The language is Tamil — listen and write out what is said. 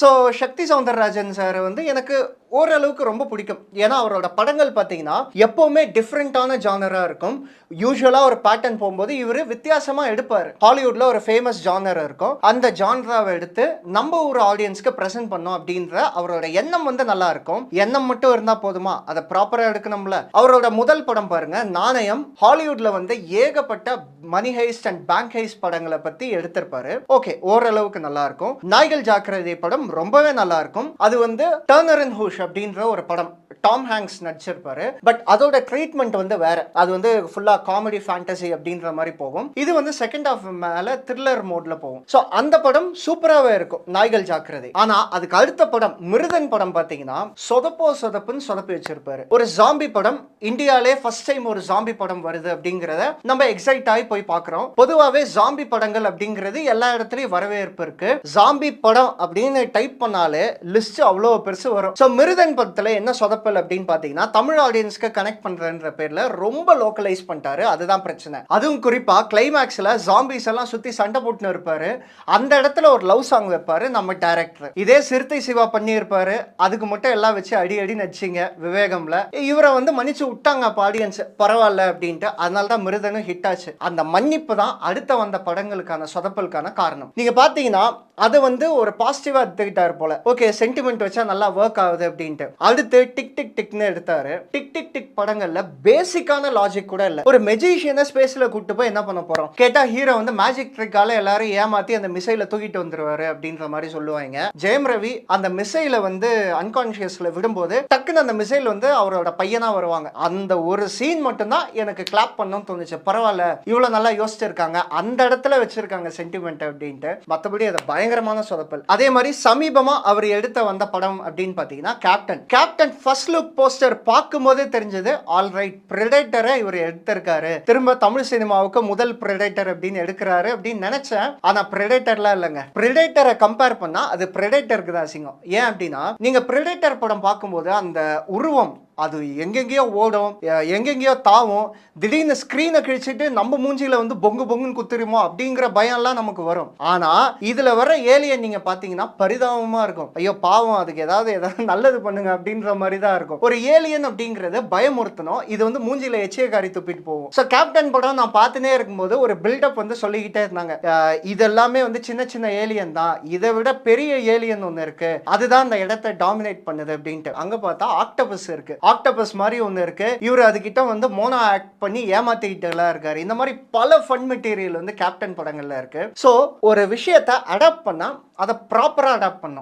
ஸோ சக்தி சவுந்தரராஜன் சார் வந்து எனக்கு ஓரளவுக்கு ரொம்ப பிடிக்கும். ஏன்னா அவரோட படங்கள் பார்த்தீங்கன்னா எப்போவுமே டிஃப்ரெண்ட்டான ஜானராக இருக்கும். யூஸ்வலாக ஒரு பேட்டர்ன் போகும்போது இவர் வித்தியாசமாக எடுப்பார். ஹாலிவுட்டில் ஒரு ஃபேமஸ் ஜானர் இருக்கும். அந்த ஜானராவை எடுத்து நம்ம ஒரு ஆடியன்ஸ்க்கு ப்ரெசென்ட் பண்ணோம் அப்படின்ற அவரோட எண்ணம் வந்து நல்லா இருக்கும். எண்ணம் மட்டும் இருந்தால் போதுமா? அதை ப்ராப்பராக எடுக்கணும்ல? அவரோட முதல் படம் பாருங்க. நாணயம். ஹாலிவுட்ல வந்து ஏகப்பட்ட money heist and bank heist படங்களை பற்றி எடுத்திருப்பாரு. ஓகே ஓரளவுக்கு நல்லா இருக்கும். நாய்கள் ஜாக்கிரதை படம் ரொம்பவே நல்லா இருக்கும். அது வந்து டர்னர் அண்ட் ஹூஷ் அப்படின்ற ஒரு படம். டாம் ஹேங்ஸ் நடிச்சிருப்பாரு. பட் அதோட ட்ரீட்மெண்ட் வந்து வேற. அது வந்து ஃபுல்லா காமெடி ஃபேண்டசி அப்படின்ற மாதிரி போகும். இது வந்து செகண்ட் ஆஃப் மேல த்ரில்லர் மோட்ல போகும். ஸோ அந்த படம் சூப்பராகவே இருக்கும். நாய்கள் ஜாக்கிரதை. ஆனா அதுக்கு அடுத்த படம் மிருதன் படம் பார்த்தீங்கன்னா சொதப்போ சொதப்புன்னு சொதப்பி வச்சிருப்பாரு. ஒரு ஜாம்பி படம் இந்தியாலே ஃபர்ஸ்ட் டைம் ஒரு ஜாம்பி படம் வருது அப்படிங்கிறத நம்ம எக்ஸைட் ஆகி போய் பார்க்குறோம் பொதுவாகவே ஜாம்பி படங்கள் அப்படிங்கிறது எல்லா இடத்துலையும் வரவேற்பு இருக்கு. ஜாம்பி படம் அப்படின்னு டைப் பண்ணாலே லிஸ்ட் அவ்வளோ பெருசு வரும். ஸோ மிருதன் படத்தில் என்ன சொதப்பல் அப்படின்னு பார்த்தீங்கன்னா தமிழ் ஆடியன்ஸ்க்கு கனெக்ட் பண்ணுறன்ற பேரில் ரொம்ப லோக்கலைஸ் பண்ணிட்டாரு. அதுதான் பிரச்சனை. அதுவும் குறிப்பாக கிளைமேக்ஸில் ஜாம்பிஸ் எல்லாம் சுற்றி சண்டை போட்டுன்னு இருப்பாரு. அந்த இடத்துல ஒரு லவ் சாங் வைப்பாரு நம்ம டேரக்டர் இதே சிறுத்தை சிவா பண்ணியிருப்பாரு. அதுக்கு மட்டும் எல்லாம் வச்சு அடி அடி நடிச்சிங்க விவேகம்ல. இவரை வந்து மன்னிச்சு விட்டாங்க அப்போ ஆடியன்ஸ் பரவாயில்ல அப்படின்ட்டு. அதனால தான் மிருதனும் ஹிட் ஆச்சு. அந்த மன்னிப்பு தான் அடுத்த வந்த படங்களுக்கான சொதப்பலுக்கான காரணம். நீங்க பார்த்தீங்கன்னா அது வந்து ஒரு பாசிட்டிவாக எடுத்துக்கிட்டாரு போல. ஓகே சென்டிமெண்ட் வச்சா நல்லா ஒர்க் ஆகுது அப்படின்ட்டு. அடுத்து டிக் டிக் டிக்னு எடுத்தாரு. டிக் டிக் டிக் படங்கள்ல பேசிக்கான லாஜிக் கூட இல்ல. ஒரு மெஜிஷியனை ஸ்பேஸ்ல கூட்டு போய் என்ன பண்ண போறோம்? கேட்டா ஹீரோ வந்து மேஜிக் ட்ரிக்கால எல்லாரும் ஏமாத்தி அந்த மிசைல தூக்கிட்டு வந்துருவாரு அப்படின்ற மாதிரி சொல்லுவாங்க. ஜெயம் ரவி அந்த மிசைல வந்து அன்கான்சியஸ்ல விடும்போது டக்குன்னு அந்த மிசைல் வந்து அவரோட பையனா வருவாங்க. அந்த ஒரு சீன் மட்டும்தான் எனக்கு கிளாப் பண்ணணும்னு தோணுச்சு. பரவாயில்ல இவ்வளவு நல்லா யோசிச்சிருக்காங்க. அந்த இடத்துல வச்சிருக்காங்க சென்டிமெண்ட் அப்படின்ட்டு. மற்றபடி அது பயங்கரமான சொதப்பல். அதே மாதிரி சமீபமா அவர் எடுத்த வந்த படம் அப்படின்னு பாத்தீங்கன்னா captain captain first look poster பார்க்கும்போதே தெரிஞ்சது ஆல் ரைட் இவர் எடுத்திருக்காரு. திரும்ப தமிழ் சினிமாவுக்கு முதல் ப்ரெடேட்டர் அப்படின்னு எடுக்கிறாரு அப்படின்னு நினைச்சேன். ஆனா பிரெடேட்டர்லாம் இல்லைங்க. ப்ரெடேட்டரை கம்பேர் பண்ணா அது ப்ரெடேட்டருக்கு தான் சிங்கம் ஏன் அப்படின்னா நீங்க பிரெடேட்டர் படம் பார்க்கும்போது அந்த உருவம் அது எங்கெங்கேயோ ஓடும் எங்கெங்கேயோ தாவும் திடீர்னு ஸ்க்ரீனை கிழிச்சிட்டு நம்ம மூஞ்சியில் வந்து பொங்கு பொங்குன்னு குத்துருமோ அப்படிங்கிற பயம்லாம் நமக்கு வரும். ஆனால் இதில் வர ஏலியன் நீங்கள் பார்த்தீங்கன்னா பரிதாபமாக இருக்கும். ஐயோ பாவம் அதுக்கு ஏதாவது ஏதாவது நல்லது பண்ணுங்க அப்படின்ற மாதிரி தான் இருக்கும். ஒரு ஏலியன் அப்படிங்கிறது பயமுறுத்தணும். இது வந்து மூஞ்சியில் எச்சிய காரி துப்பிட்டு போகும். ஸோ கேப்டன் படம் நான் பார்த்துனே இருக்கும்போது ஒரு பில்டப் வந்து சொல்லிக்கிட்டே இருந்தாங்க. இதெல்லாமே வந்து சின்ன சின்ன ஏலியன் தான். இதை விட பெரிய ஏலியன் ஒன்று இருக்குது அதுதான் அந்த இடத்த டாமினேட் பண்ணுது அப்படின்ட்டு. அங்கே பார்த்தா ஆக்டபஸ் இருக்குது ஆக்டபஸ் மாதிரி ஒன்று இருக்கு. இவர் அதுக்கிட்ட வந்து மோனோ ஆக்ட் பண்ணி ஏமாத்திக்கிட்டலாம் இருக்காரு. இந்த மாதிரி பல ஃபன் மெட்டீரியல் வந்து கேப்டன் படங்கள்ல இருக்கு. ஸோ ஒரு விஷயத்தை அடாப்ட் பண்ணா அதை ப்ராப்பராக அடாப்ட் பண்ணும்